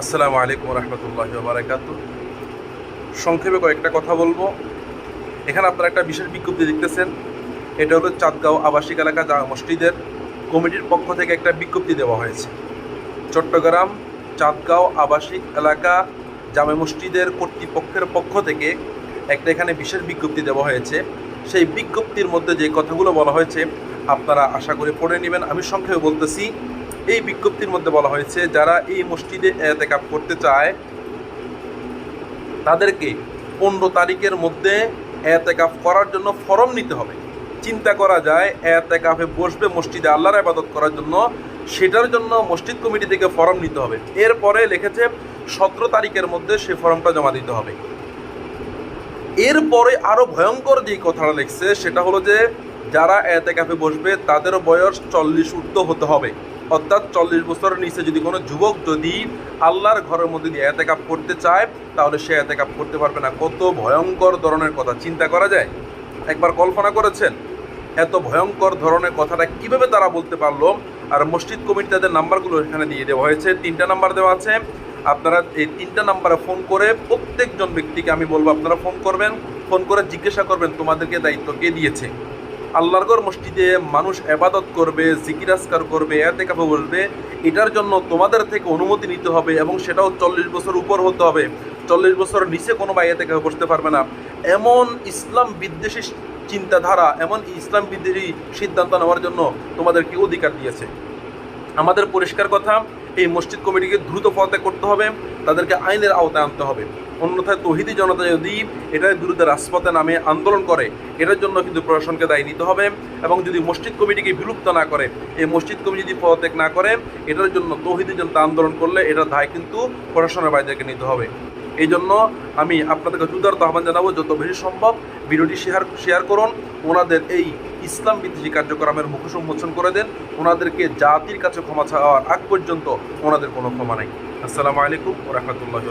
আসসালামু আলাইকুম রহমতুল্লাহ বারাকাত সংক্ষেপে কয়েকটা কথা বলব। এখানে আপনারা একটা বিশেষ বিজ্ঞপ্তি দেখতেছেন। এটা হলো চাঁদগাঁও আবাসিক এলাকা জামা মসজিদের কমিটির পক্ষ থেকে একটা বিজ্ঞপ্তি দেওয়া হয়েছে। চট্টগ্রাম চাঁদগাঁও আবাসিক এলাকা জামে মসজিদের কর্তৃপক্ষের পক্ষ থেকে একটা এখানে বিশেষ বিজ্ঞপ্তি দেওয়া হয়েছে। সেই বিজ্ঞপ্তির মধ্যে যে কথাগুলো বলা হয়েছে আপনারা আশা করে পড়ে নেবেন। আমি সংক্ষেপে বলতেছি, এই বিজ্ঞপ্তির মধ্যে বলা হয়েছে, যারা এই মসজিদে এতেকাপ করতে চায়, তাদেরকে পনেরো তারিখের মধ্যে এতেকাফ করার জন্য ফরম নিতে হবে। চিন্তা করা যায় এতেকাফে বসবে মসজিদে আল্লাহর আবাদত করার জন্য, সেটার জন্য মসজিদ কমিটি থেকে ফরম নিতে হবে। এরপরে লিখেছে, সতেরো তারিখের মধ্যে সে ফর্মটা জমা দিতে হবে। এরপরে আরও ভয়ঙ্কর যে কথাটা লিখছে, সেটা হলো যে যারা এতে এতেকাফে বসবে, তাদেরও বয়স চল্লিশ ঊর্ধ্ব হতে হবে। অর্থাৎ চল্লিশ বছরের নিচে যদি কোনো যুবক যদি আল্লাহর ঘরের মধ্যে দিয়ে এতেকাপ করতে চায়, তাহলে সে এতেকাপ করতে পারবে না। কত ভয়ঙ্কর ধরনের কথা। চিন্তা করা যায়? একবার কল্পনা করেছেন? এত ভয়ঙ্কর ধরনের কথাটা কীভাবে তারা বলতে পারল? আর মসজিদ কমিটি তাদের নাম্বারগুলো এখানে দিয়ে দেওয়া হয়েছে। তিনটা নাম্বার দেওয়া আছে। আপনারা এই তিনটা নাম্বারে ফোন করে প্রত্যেকজন ব্যক্তিকে আমি বলব, আপনারা ফোন করবেন, ফোন করে জিজ্ঞাসা করবেন তোমাদেরকে দায়িত্ব কে দিয়েছে। আল্লাহরগড় মসজিদে মানুষ এবাদত করবে জিকিরাজকার করবে এতে কাপে বসবে এটার জন্য তোমাদের থেকে অনুমতি নিতে হবে এবং সেটাও চল্লিশ বছর উপর হতে হবে। চল্লিশ বছর নিচে কোনো বা এতে কাপে বসতে পারবে না। এমন ইসলাম বিদ্বেষী চিন্তাধারা, এমন ইসলাম বিদ্বেষী সিদ্ধান্ত নেওয়ার জন্য তোমাদেরকে অধিকার দিয়েছে? আমাদের পরিষ্কার কথা, এই মসজিদ কমিটিকে দ্রুত পদত্যাগ করতে হবে, তাদেরকে আইনের আওতায় আনতে হবে। অন্যথায় তহিদি জনতা যদি এটার বিরুদ্ধে রাজপথে নামে আন্দোলন করে, এটার জন্য কিন্তু প্রশাসনকে দায়ী নিতে হবে এবং যদি মসজিদ কমিটিকে বিলুপ্ত না করে, এই মসজিদ কমিটি যদি পদত্যাগ না করে, এটার জন্য তহিদি জনতা আন্দোলন করলে এটার দায় কিন্তু প্রশাসনের বাইরেকে নিতে হবে। এই জন্য আমি আপনাদেরকে জুদারত আহ্বান জানাব, যত বেশি সম্ভব ভিডিওটি শেয়ার শেয়ার করুন। ওনাদের এই ইসলাম বিদ্বেষী কার্যক্রমের মুখোশ উন্মোচন করে দেন। ওনাদেরকে জাতির কাছে ক্ষমা চাওয়ার আগ পর্যন্ত ওনাদের কোনো ক্ষমা নাই। আসসালামু আলাইকুম ও রহমতুল্লাহ